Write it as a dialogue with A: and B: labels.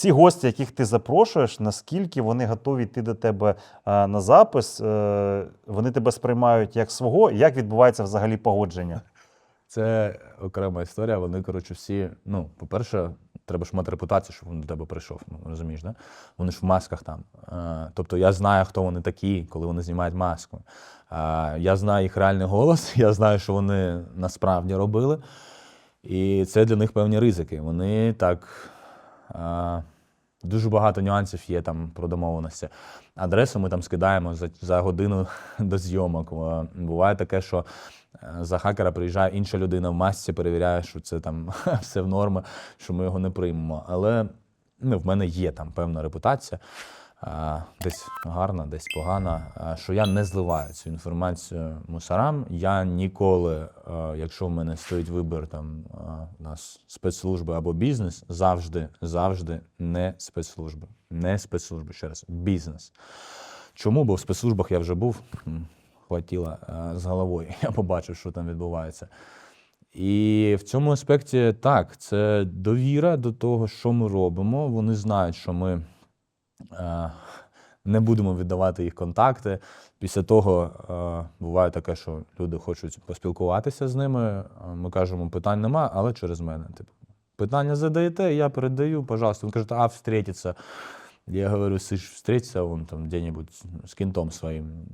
A: ці гості, яких ти запрошуєш, наскільки вони готові йти до тебе е, на запис, е, вони тебе сприймають як свого, як відбувається взагалі погодження?
B: Це окрема історія. Вони, коротше, всі. Ну, по-перше, треба ж мати репутацію, щоб він до тебе прийшов. Ну, розумієш, да? Вони ж в масках там. Е, тобто я знаю, хто вони такі, коли вони знімають маску. Я знаю їх реальний голос, я знаю, що вони насправді робили. І це для них певні ризики. Вони так. Е, Дуже багато нюансів є там про домовленості. Адресу ми там скидаємо за, за годину до зйомок. Е, Буває таке, що е, за хакера приїжджає інша людина в масці, перевіряє, що це там все в нормі, що ми його не приймемо. Але ну, в мене є там певна репутація. Десь гарна, десь погана, що я не зливаю цю інформацію мусорам. Я ніколи, якщо в мене стоїть вибір там е, у нас спецслужби або бізнес, завжди, завжди не спецслужби. Не спецслужби, ще раз, бізнес. Чому? Бо в спецслужбах я вже був, хватило е, з головою. Я побачив, що там відбувається. І в цьому аспекті так, це довіра до того, що ми робимо. Вони знають, що ми е, не будемо віддавати їх контакти. Після того е, буває таке, що люди хочуть поспілкуватися з ними. Е, Ми кажемо, питань нема, але через мене. Типу, питання задаєте, я передаю, пожалуйста. Він каже, а встретиться. Я говорю, сиш, встретиться вон там де-нибудь з кінтом своим.